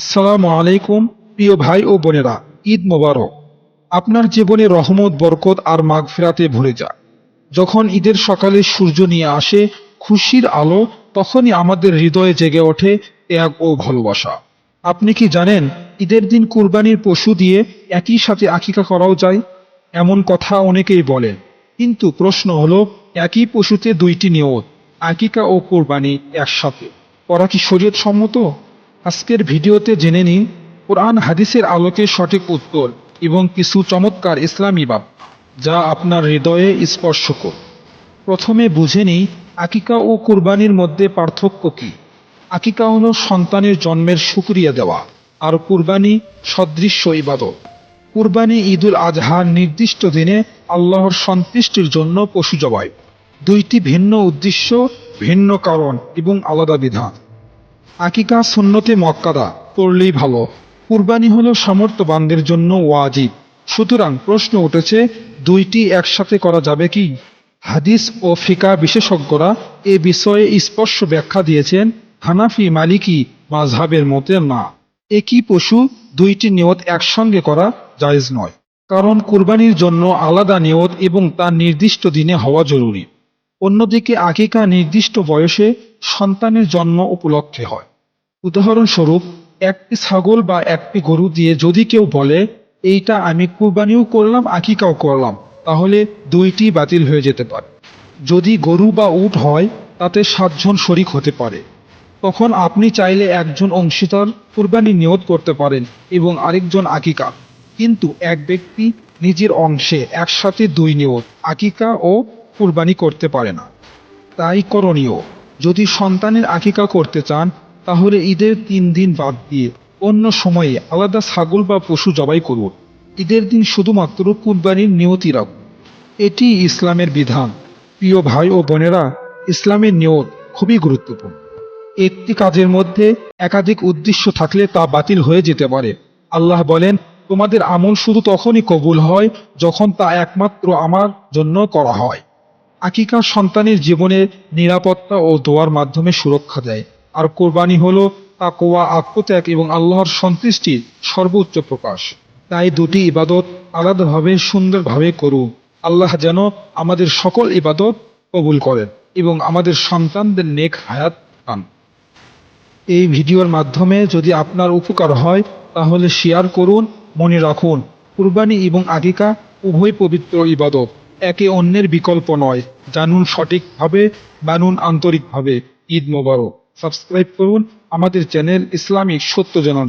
আসসালামু আলাইকুম, প্রিয় ভাই ও বোনেরা, ঈদ মোবারক। আপনার জীবনে রহমত, বরকত আর মাঘ ফেরাতে ভরে যাক যখন ঈদের সকালে সূর্য নিয়ে আসে খুশির আলো, তখনই আমাদের হৃদয়ে জেগে ওঠে ত্যাগ ও ভালোবাসা। আপনি কি জানেন, ঈদের দিন কুরবানির পশু দিয়ে একই সাথে আকিকা করাও যায়? এমন কথা অনেকেই বলেন। কিন্তু প্রশ্ন হলো, একই পশুতে দুইটি নিয়ত, আকিকা ও কোরবানি একসাথে করা কি শরীয়ত সম্মত আজকের ভিডিওতে জেনে নিন কোরআন হাদিসের আলোকে সঠিক উত্তর এবং কিছু চমৎকার ইসলামী বাব যা আপনার হৃদয়ে স্পর্শ কর প্রথমে বুঝে নিই, আকিকা ও কুরবানির মধ্যে পার্থক্য কি। আকিকা হলো সন্তানের জন্মের সুক্রিয়া দেওয়া, আর কুরবানি সদৃশ্য ইবাদত। কুরবানি ঈদুল আজহার নির্দিষ্ট দিনে আল্লাহর সন্তুষ্টির জন্য পশু জবাই দুইটি ভিন্ন উদ্দেশ্য, ভিন্ন কারণ এবং আলাদা বিধান। আকিকা সুন্নতে মক্কাদা পড়লেই ভালো। কুরবানি হলো সামর্থ্যবানদের জন্য ওয়াজিব। সুতরাং প্রশ্ন উঠেছে, দুইটি একসাথে করা যাবে কি? হাদিস ও ফিকা বিশেষজ্ঞরা এ বিষয়ে স্পষ্ট ব্যাখ্যা দিয়েছেন, হানাফি মালিকি মাঝহাবের মতে না। একই পশু দুইটি নিয়ত একসঙ্গে করা জায়েজ নয়। কারণ কুরবানির জন্য আলাদা নিয়ত এবং তার নির্দিষ্ট দিনে হওয়া জরুরি। অন্যদিকে আকিকা নির্দিষ্ট বয়সে সন্তানের জন্ম উপলক্ষে হয়। উদাহরণস্বরূপ, একটি ছাগল বা একটি গরু দিয়ে যদি কেউ বলে, এইটা আমি কুরবানিও করলাম, আকিকাও করলাম তাহলে দুইটি বাতিল হয়ে যেতে পারে। যদি গরু বা উট হয়, তাতে সাতজন শরিক হতে পারে। তখন আপনি চাইলে একজন অংশীদার কুরবানি নিয়ত করতে পারেন এবং আরেকজন আকিকা। কিন্তু এক ব্যক্তি নিজের অংশে একসাথে দুই নিয়ত, আকিকা ও কুরবানি করতে পারে না। তাই করণীয়, যদি সন্তানের আকিকা করতে চান, তাহলে ঈদের তিন দিন বাদ দিয়ে অন্য সময়ে আলাদা ছাগল বা পশু জবাই করুন। ঈদের দিন শুধুমাত্র কুরবানির নিয়তি রাখুন। এটি ইসলামের বিধান। প্রিয় ভাই ও বোনেরা, ইসলামের নিয়ত খুবই গুরুত্বপূর্ণ। একটি কাজের মধ্যে একাধিক উদ্দেশ্য থাকলে তা বাতিল হয়ে যেতে পারে। আল্লাহ বলেন, তোমাদের আমল শুধু তখনই কবুল হয় যখন তা একমাত্র আমার জন্য করা হয়। আকিকা সন্তানের জীবনের নিরাপত্তা ও দোয়ার মাধ্যমে সুরক্ষা দেয়। আর কোরবানি হলো তাকোয়া আত্মত্যাগ এবং আল্লাহর সন্তুষ্টির সর্বোচ্চ প্রকাশ। তাই দুটি ইবাদত আলাদাভাবে, সুন্দরভাবে করুন। আল্লাহ যেন আমাদের সকল ইবাদত কবুল করেন এবং আমাদের সন্তানদের নেক হায়াত পান এই ভিডিওর মাধ্যমে যদি আপনার উপকার হয়, তাহলে শেয়ার করুন, মনে রাখুন। কুরবানি এবং আকিকা উভয় পবিত্র ইবাদত। একে অন্যের বিকল্প নয়। জানুন সঠিকভাবে মানুন আন্তরিকভাবে। ঈদ মোবারক। সাবস্ক্রাইব করুন আমাদের চ্যানেল ইসলামিক সত্য জানার।